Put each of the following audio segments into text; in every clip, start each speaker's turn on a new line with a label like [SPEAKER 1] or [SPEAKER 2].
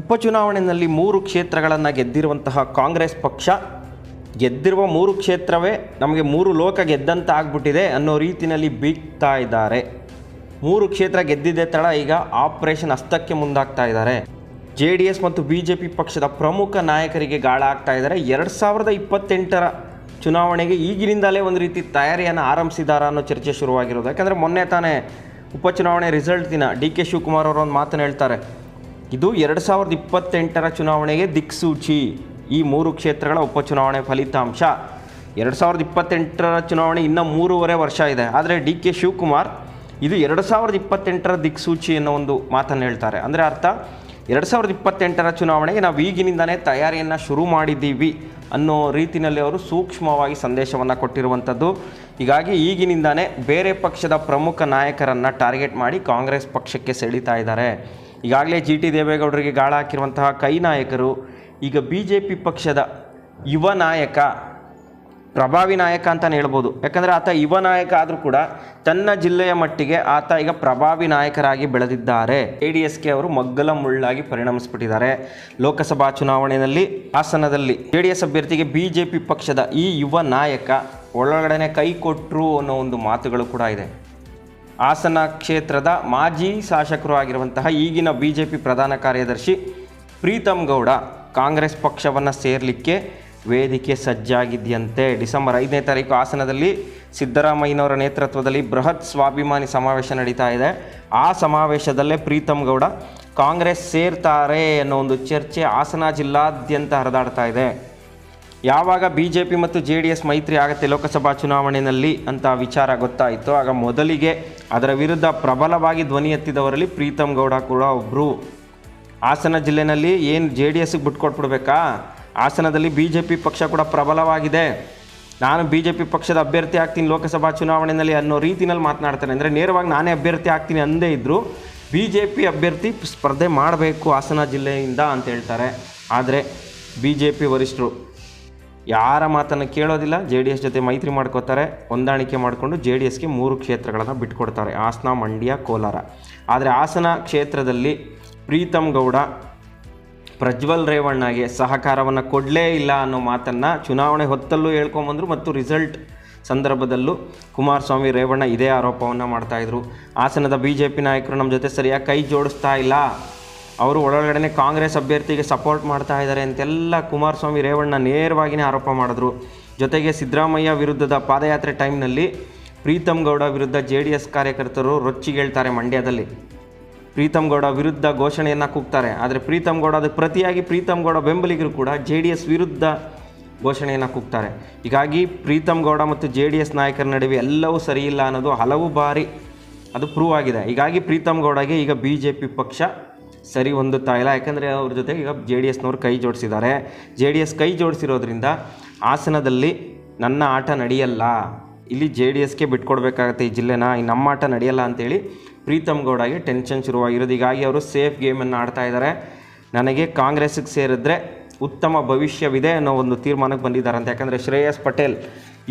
[SPEAKER 1] ಉಪಚುನಾವಣೆಯಲ್ಲಿ ಮೂರು ಕ್ಷೇತ್ರಗಳನ್ನು ಗೆದ್ದಿರುವಂತಹ ಕಾಂಗ್ರೆಸ್ ಪಕ್ಷ ಗೆದ್ದಿರುವ ಮೂರು ಕ್ಷೇತ್ರವೇ ನಮಗೆ ಮೂರು ಲೋಕ ಗೆದ್ದಂತ ಆಗ್ಬಿಟ್ಟಿದೆ ಅನ್ನೋ ರೀತಿಯಲ್ಲಿ ಬೀಗ್ತಾ ಇದ್ದಾರೆ. ಮೂರು ಕ್ಷೇತ್ರ ಗೆದ್ದಿದ್ದೆ ತಡ ಈಗ ಆಪರೇಷನ್ ಹಸ್ತಕ್ಕೆ ಮುಂದಾಗ್ತಾ ಇದ್ದಾರೆ. ಜೆ ಡಿ ಎಸ್ ಮತ್ತು ಬಿ ಜೆ ಪಿ ಪಕ್ಷದ ಪ್ರಮುಖ ನಾಯಕರಿಗೆ ಗಾಳ ಆಗ್ತಾ ಇದ್ದಾರೆ. ಎರಡು ಸಾವಿರದ ಇಪ್ಪತ್ತೆಂಟರ ಚುನಾವಣೆಗೆ ಈಗಿನಿಂದಲೇ ಒಂದು ರೀತಿ ತಯಾರಿಯನ್ನು ಆರಂಭಿಸಿದಾರ ಅನ್ನೋ ಚರ್ಚೆ ಶುರುವಾಗಿರೋದು. ಯಾಕಂದರೆ ಮೊನ್ನೆ ತಾನೇ ಉಪಚುನಾವಣೆ ರಿಸಲ್ಟ್ ದಿನ ಡಿ ಕೆ ಶಿವಕುಮಾರ್ ಅವರು ಒಂದು ಮಾತನ್ನು ಹೇಳ್ತಾರೆ. ಇದು ಎರಡು ಸಾವಿರದ ಇಪ್ಪತ್ತೆಂಟರ ಚುನಾವಣೆಗೆ ದಿಕ್ಸೂಚಿ. ಈ ಮೂರು ಕ್ಷೇತ್ರಗಳ ಉಪಚುನಾವಣೆ ಫಲಿತಾಂಶ. ಎರಡು ಸಾವಿರದ ಇಪ್ಪತ್ತೆಂಟರ ಚುನಾವಣೆ ಇನ್ನೂ ಮೂರುವರೆ ವರ್ಷ ಇದೆ. ಆದರೆ ಡಿ ಕೆ ಶಿವಕುಮಾರ್ ಇದು ಎರಡು ಸಾವಿರದ ಇಪ್ಪತ್ತೆಂಟರ ದಿಕ್ಸೂಚಿ ಅನ್ನೋ ಒಂದು ಮಾತನ್ನು ಹೇಳ್ತಾರೆ. ಅಂದರೆ ಅರ್ಥ, ಎರಡು ಸಾವಿರದ ಇಪ್ಪತ್ತೆಂಟರ ಚುನಾವಣೆಗೆ ನಾವು ಈಗಿನಿಂದಲೇ ತಯಾರಿಯನ್ನು ಶುರು ಮಾಡಿದ್ದೀವಿ ಅನ್ನೋ ರೀತಿಯಲ್ಲಿ ಅವರು ಸೂಕ್ಷ್ಮವಾಗಿ ಸಂದೇಶವನ್ನು ಕೊಟ್ಟಿರುವಂಥದ್ದು. ಹೀಗಾಗಿ ಈಗಿನಿಂದಲೇ ಬೇರೆ ಪಕ್ಷದ ಪ್ರಮುಖ ನಾಯಕರನ್ನು ಟಾರ್ಗೆಟ್ ಮಾಡಿ ಕಾಂಗ್ರೆಸ್ ಪಕ್ಷಕ್ಕೆ ಸೆಳೀತಾ ಇದ್ದಾರೆ. ಈಗಾಗಲೇ ಜಿ ಟಿ ದೇವೇಗೌಡರಿಗೆ ಗಾಳ ಹಾಕಿರುವಂತಹ ಕೈ ನಾಯಕರು, ಈಗ ಬಿ ಜೆ ಪಿ ಪಕ್ಷದ ಯುವ ನಾಯಕ, ಪ್ರಭಾವಿ ನಾಯಕ ಅಂತಲೇ ಹೇಳ್ಬೋದು. ಯಾಕಂದರೆ ಆತ ಯುವ ನಾಯಕ ಆದರೂ ಕೂಡ ತನ್ನ ಜಿಲ್ಲೆಯ ಮಟ್ಟಿಗೆ ಆತ ಈಗ ಪ್ರಭಾವಿ ನಾಯಕರಾಗಿ ಬೆಳೆದಿದ್ದಾರೆ. ಎ ಡಿ ಎಸ್ಗೆ ಅವರು ಮಗ್ಗಲ ಮುಳ್ಳಾಗಿ ಪರಿಣಮಿಸ್ಬಿಟ್ಟಿದ್ದಾರೆ. ಲೋಕಸಭಾ ಚುನಾವಣೆಯಲ್ಲಿ ಹಾಸನದಲ್ಲಿ ಜೆ ಡಿ ಎಸ್ ಅಭ್ಯರ್ಥಿಗೆ ಬಿ ಜೆ ಪಿ ಪಕ್ಷದ ಈ ಯುವ ನಾಯಕ ಒಳಗಡೆನೆ ಕೈ ಕೊಟ್ಟರು ಅನ್ನೋ ಒಂದು ಮಾತುಗಳು ಕೂಡ ಇದೆ. ಹಾಸನ ಕ್ಷೇತ್ರದ ಮಾಜಿ ಶಾಸಕರು ಆಗಿರುವಂತಹ ಈಗಿನ ಬಿ ಜೆ ಪಿ ಪ್ರಧಾನ ಕಾರ್ಯದರ್ಶಿ ಪ್ರೀತಮ್ ಗೌಡ ಕಾಂಗ್ರೆಸ್ ಪಕ್ಷವನ್ನು ಸೇರಲಿಕ್ಕೆ ವೇದಿಕೆ ಸಜ್ಜಾಗಿದೆಯಂತೆ. ಡಿಸೆಂಬರ್ ಐದನೇ ತಾರೀಕು ಹಾಸನದಲ್ಲಿ ಸಿದ್ದರಾಮಯ್ಯನವರ ನೇತೃತ್ವದಲ್ಲಿ ಬೃಹತ್ ಸ್ವಾಭಿಮಾನಿ ಸಮಾವೇಶ ನಡೀತಾ ಇದೆ. ಆ ಸಮಾವೇಶದಲ್ಲೇ ಪ್ರೀತಮ್ ಗೌಡ ಕಾಂಗ್ರೆಸ್ ಸೇರ್ತಾರೆ ಅನ್ನೋ ಒಂದು ಚರ್ಚೆ ಹಾಸನ ಜಿಲ್ಲಾದ್ಯಂತ ಹರಿದಾಡ್ತಾ ಇದೆ. ಯಾವಾಗ ಬಿ ಜೆ ಪಿ ಮತ್ತು ಜೆ ಡಿ ಎಸ್ ಮೈತ್ರಿ ಆಗುತ್ತೆ ಲೋಕಸಭಾ ಚುನಾವಣೆಯಲ್ಲಿ ಅಂತ ವಿಚಾರ ಗೊತ್ತಾಯಿತು. ಆಗ ಮೊದಲಿಗೆ ಅದರ ವಿರುದ್ಧ ಪ್ರಬಲವಾಗಿ ಧ್ವನಿ ಎತ್ತಿದವರಲ್ಲಿ ಪ್ರೀತಮ್ ಗೌಡ ಕೂಡ ಒಬ್ಬರು ಹಾಸನ ಜಿಲ್ಲೆಯಲ್ಲಿ ಏನು ಜೆ ಡಿ ಎಸ್ಗೆ ಬಿಟ್ಕೊಟ್ಬಿಡ್ಬೇಕಾ ಹಾಸನದಲ್ಲಿ ಬಿ ಜೆ ಪಿ ಪಕ್ಷ ಕೂಡ ಪ್ರಬಲವಾಗಿದೆ. ನಾನು ಬಿ ಜೆ ಪಿ ಪಕ್ಷದ ಅಭ್ಯರ್ಥಿ ಆಗ್ತೀನಿ ಲೋಕಸಭಾ ಚುನಾವಣೆಯಲ್ಲಿ ಅನ್ನೋ ರೀತಿನಲ್ಲಿ ಮಾತನಾಡ್ತಾನೆ ಅಂದರೆ ನೇರವಾಗಿ ನಾನೇ ಅಭ್ಯರ್ಥಿ ಆಗ್ತೀನಿ ಅಂದೇ ಇದ್ದರು ಬಿ ಜೆ ಪಿ ಅಭ್ಯರ್ಥಿ ಸ್ಪರ್ಧೆ ಮಾಡಬೇಕು ಹಾಸನ ಜಿಲ್ಲೆಯಿಂದ ಅಂತ ಹೇಳ್ತಾರೆ. ಆದರೆ ಬಿ ಜೆ ಪಿ ವರಿಷ್ಠರು ಯಾರ ಮಾತನ್ನು ಕೇಳೋದಿಲ್ಲ ಜೆ ಡಿ ಎಸ್ ಜೊತೆ ಮೈತ್ರಿ ಮಾಡ್ಕೋತಾರೆ, ಹೊಂದಾಣಿಕೆ ಮಾಡಿಕೊಂಡು ಜೆ ಡಿ ಎಸ್ಗೆ ಮೂರು ಕ್ಷೇತ್ರಗಳನ್ನು ಬಿಟ್ಕೊಡ್ತಾರೆ. ಹಾಸನ, ಮಂಡ್ಯ, ಕೋಲಾರ. ಆದರೆ ಹಾಸನ ಕ್ಷೇತ್ರದಲ್ಲಿ ಪ್ರೀತಮ್ ಗೌಡ, ಪ್ರಜ್ವಲ್ ರೇವಣ್ಣಗೆ ಸಹಕಾರವನ್ನು ಕೊಡಲೇ ಇಲ್ಲ ಅನ್ನೋ ಮಾತನ್ನು ಚುನಾವಣೆ ಹೊತ್ತಲ್ಲೂ ಹೇಳ್ಕೊಂಬಂದರು ಮತ್ತು ರಿಸಲ್ಟ್ ಸಂದರ್ಭದಲ್ಲೂ ಕುಮಾರಸ್ವಾಮಿ ರೇವಣ್ಣ ಇದೇ ಆರೋಪವನ್ನು ಮಾಡ್ತಾಯಿದ್ರು ಹಾಸನದ ಬಿ ಜೆ ಪಿ ನಾಯಕರು ನಮ್ಮ ಜೊತೆ ಸರಿಯಾಗಿ ಕೈ ಜೋಡಿಸ್ತಾ ಇಲ್ಲ. ಅವರು ಒಳಗಡೆ ಕಾಂಗ್ರೆಸ್ ಅಭ್ಯರ್ಥಿಗೆ ಸಪೋರ್ಟ್ ಮಾಡ್ತಾ ಇದ್ದಾರೆ ಅಂತೆಲ್ಲ ಕುಮಾರಸ್ವಾಮಿ ರೇವಣ್ಣ ನೇರವಾಗಿಯೇ ಆರೋಪ ಮಾಡಿದ್ರು. ಜೊತೆಗೆ ಸಿದ್ದರಾಮಯ್ಯ ವಿರುದ್ಧದ ಪಾದಯಾತ್ರೆ ಟೈಮ್ನಲ್ಲಿ ಪ್ರೀತಮ್ ಗೌಡ ವಿರುದ್ಧ ಜೆ ಡಿ ಎಸ್ ಕಾರ್ಯಕರ್ತರು ರೊಚ್ಚಿಗೇಳ್ತಾರೆ ಮಂಡ್ಯದಲ್ಲಿ. ಪ್ರೀತಮ್ ಗೌಡ ವಿರುದ್ಧ ಘೋಷಣೆಯನ್ನು ಕೂಗ್ತಾರೆ. ಆದರೆ ಪ್ರೀತಮ್ ಗೌಡ ಅದಕ್ಕೆ ಪ್ರತಿಯಾಗಿ ಪ್ರೀತಮ್ ಗೌಡ ಬೆಂಬಲಿಗರು ಕೂಡ ಜೆ ಡಿ ಎಸ್ ವಿರುದ್ಧ ಘೋಷಣೆಯನ್ನು ಕೂಗ್ತಾರೆ. ಹೀಗಾಗಿ ಪ್ರೀತಮ್ ಗೌಡ ಮತ್ತು ಜೆ ಡಿ ಎಸ್ ನಾಯಕರ ನಡುವೆ ಎಲ್ಲವೂ ಸರಿಯಿಲ್ಲ ಅನ್ನೋದು ಹಲವು ಬಾರಿ ಅದು ಪ್ರೂವ್ ಆಗಿದೆ. ಹೀಗಾಗಿ ಪ್ರೀತಮ್ ಗೌಡಗೆ ಈಗ ಬಿ ಜೆ ಪಿ ಪಕ್ಷ ಸರಿ ಹೊಂದುತ್ತಾ ಇಲ್ಲ ಯಾಕಂದರೆ ಅವ್ರ ಜೊತೆಗೆ ಈಗ ಜೆ ಡಿ ಎಸ್ನವ್ರು ಕೈ ಜೋಡಿಸಿದ್ದಾರೆ ಜೆ ಡಿ ಎಸ್ ಕೈ ಜೋಡಿಸಿರೋದ್ರಿಂದ ಹಾಸನದಲ್ಲಿ ನನ್ನ ಆಟ ನಡೆಯಲ್ಲ. ಇಲ್ಲಿ ಜೆ ಡಿ ಎಸ್ಗೆ ಬಿಟ್ಕೊಡ್ಬೇಕಾಗತ್ತೆ ಈ ಜಿಲ್ಲೆನ, ಈ ನಮ್ಮ ಆಟ ನಡೆಯಲ್ಲ ಅಂತೇಳಿ ಪ್ರೀತಮ್ ಗೌಡಗೆ ಟೆನ್ಷನ್ ಶುರುವಾಗಿರೋದು. ಹೀಗಾಗಿ ಅವರು ಸೇಫ್ ಗೇಮನ್ನು ಆಡ್ತಾ ಇದ್ದಾರೆ ನನಗೆ ಕಾಂಗ್ರೆಸ್ಗೆ ಸೇರಿದ್ರೆ ಉತ್ತಮ ಭವಿಷ್ಯವಿದೆ ಅನ್ನೋ ಒಂದು ತೀರ್ಮಾನಕ್ಕೆ ಬಂದಿದ್ದಾರೆ ಅಂತ ಯಾಕಂದರೆ ಶ್ರೇಯಸ್ ಪಟೇಲ್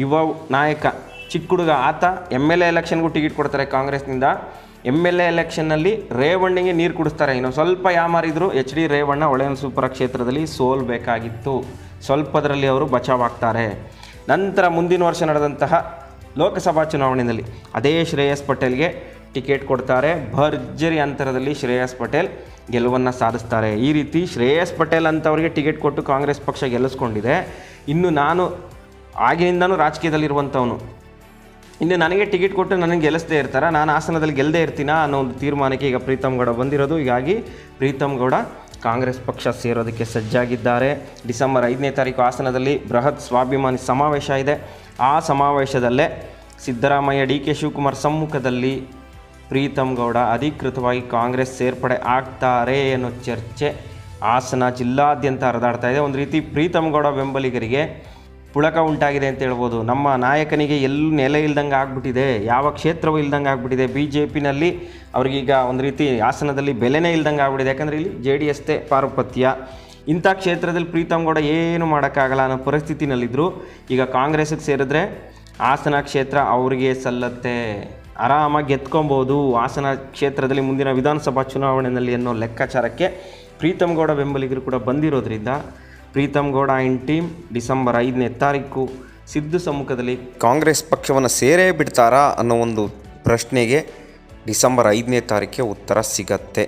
[SPEAKER 1] ಯುವ ನಾಯಕ, ಚಿಕ್ಕ ಹುಡುಗ, ಆತ ಎಂ ಎಲ್ ಎ ಎಲೆಕ್ಷನ್ಗೂ ಟಿಕೆಟ್ ಕೊಡ್ತಾರೆ ಕಾಂಗ್ರೆಸ್ನಿಂದ. ಎಂ ಎಲ್ ಎ ಎಲೆಕ್ಷನ್ನಲ್ಲಿ ರೇವಣ್ಣಿಗೆ ನೀರು ಕುಡಿಸ್ತಾರೆ. ಇನ್ನು ಸ್ವಲ್ಪ ಯಾಮಾರಿದ್ರು ಎಚ್ ಡಿ ರೇವಣ್ಣ ಒಳೆಯನಸೂಪುರ ಕ್ಷೇತ್ರದಲ್ಲಿ ಸೋಲ್ಬೇಕಾಗಿತ್ತು ಸ್ವಲ್ಪದರಲ್ಲಿ ಅವರು ಬಚಾವಾಗ್ತಾರೆ. ನಂತರ ಮುಂದಿನ ವರ್ಷ ನಡೆದಂತಹ ಲೋಕಸಭಾ ಚುನಾವಣೆಯಲ್ಲಿ ಅದೇ ಶ್ರೇಯಸ್ ಪಟೇಲ್ಗೆ ಟಿಕೆಟ್ ಕೊಡ್ತಾರೆ. ಭರ್ಜರಿ ಅಂತರದಲ್ಲಿ ಶ್ರೇಯಸ್ ಪಟೇಲ್ ಗೆಲುವನ್ನು ಸಾಧಿಸ್ತಾರೆ. ಈ ರೀತಿ ಶ್ರೇಯಸ್ ಪಟೇಲ್ ಅಂತವರಿಗೆ ಟಿಕೆಟ್ ಕೊಟ್ಟು ಕಾಂಗ್ರೆಸ್ ಪಕ್ಷ ಗೆಲ್ಲಿಸ್ಕೊಂಡಿದೆ. ಇನ್ನು ನಾನು ಆಗಿನಿಂದನೂ ರಾಜಕೀಯದಲ್ಲಿರುವಂಥವನು. ಇನ್ನು ನನಗೆ ಟಿಕೆಟ್ ಕೊಟ್ಟು ನನಗೆ ಗೆಲ್ಲಿಸದೇ ಇರ್ತಾರೆ? ನಾನು ಆಸನದಲ್ಲಿ ಗೆಲ್ಲದೇ ಇರ್ತೀನಿ ಅನ್ನೋ ಒಂದು ತೀರ್ಮಾನಕ್ಕೆ ಈಗ ಪ್ರೀತಮ್ ಗೌಡ ಬಂದಿರೋದು. ಹೀಗಾಗಿ ಪ್ರೀತಮ್ ಗೌಡ ಕಾಂಗ್ರೆಸ್ ಪಕ್ಷ ಸೇರೋದಕ್ಕೆ ಸಜ್ಜಾಗಿದ್ದಾರೆ. ಡಿಸೆಂಬರ್ ಐದನೇ ತಾರೀಕು ಆಸನದಲ್ಲಿ ಬೃಹತ್ ಸ್ವಾಭಿಮಾನಿ ಸಮಾವೇಶ ಇದೆ. ಆ ಸಮಾವೇಶದಲ್ಲೇ ಸಿದ್ದರಾಮಯ್ಯ, ಡಿ ಕೆ ಶಿವಕುಮಾರ್ ಸಮ್ಮುಖದಲ್ಲಿ ಪ್ರೀತಮ್ ಗೌಡ ಅಧಿಕೃತವಾಗಿ ಕಾಂಗ್ರೆಸ್ ಸೇರ್ಪಡೆ ಆಗ್ತಾರೆ ಅನ್ನೋ ಚರ್ಚೆ ಹಾಸನ ಜಿಲ್ಲಾದ್ಯಂತ ಹರಿದಾಡ್ತಾ ಇದೆ. ಒಂದು ರೀತಿ ಪ್ರೀತಮ್ ಗೌಡ ಬೆಂಬಲಿಗರಿಗೆ ಪುಳಕ ಉಂಟಾಗಿದೆ ಅಂತ ಹೇಳ್ಬೋದು. ನಮ್ಮ ನಾಯಕನಿಗೆ ಎಲ್ಲೂ ನೆಲೆ ಇಲ್ದಂಗೆ ಆಗ್ಬಿಟ್ಟಿದೆ. ಯಾವ ಕ್ಷೇತ್ರವೂ ಇಲ್ದಂಗೆ ಆಗ್ಬಿಟ್ಟಿದೆ. ಬಿ ಜೆ ಪಿನಲ್ಲಿ ಅವ್ರಿಗೀಗ ಒಂದು ರೀತಿ ಹಾಸನದಲ್ಲಿ ಬೆಲೆನೇ ಇಲ್ದಂಗೆ ಆಗ್ಬಿಟ್ಟಿದೆ. ಯಾಕಂದರೆ ಇಲ್ಲಿ ಜೆ ಡಿ ಎಸ್ತೆ ಪಾರುಪತ್ಯ. ಇಂಥ ಕ್ಷೇತ್ರದಲ್ಲಿ ಪ್ರೀತಮ್ ಗೌಡ ಏನು ಮಾಡೋಕ್ಕಾಗಲ್ಲ ಅನ್ನೋ ಪರಿಸ್ಥಿತಿನಲ್ಲಿದ್ದರು ಈಗ ಕಾಂಗ್ರೆಸ್ಗೆ ಸೇರಿದ್ರೆ ಹಾಸನ ಕ್ಷೇತ್ರ ಅವರಿಗೆ ಸಲ್ಲತ್ತೆ. ಆರಾಮಾಗಿ ಗೆದ್ಕೊಬೋದು. ಹಾಸನ ಕ್ಷೇತ್ರದಲ್ಲಿ ಮುಂದಿನ ವಿಧಾನಸಭಾ ಚುನಾವಣೆಯಲ್ಲಿ ಅನ್ನೋ ಲೆಕ್ಕಾಚಾರಕ್ಕೆ ಪ್ರೀತಮ್ ಗೌಡ ಬೆಂಬಲಿಗರು ಕೂಡ ಬಂದಿರೋದ್ರಿಂದ Preetham Gowda and team December ಐದನೇ ತಾರೀಕು ಸಿದ್ದು ಸಮ್ಮುಖದಲ್ಲಿ ಕಾಂಗ್ರೆಸ್ ಪಕ್ಷವನ್ನು ಸೇರೇ ಬಿಡ್ತಾರಾ ಅನ್ನೋ ಒಂದು ಪ್ರಶ್ನೆಗೆ ಡಿಸೆಂಬರ್ ಐದನೇ ತಾರೀಕಿಗೆ ಉತ್ತರ ಸಿಗತ್ತೆ.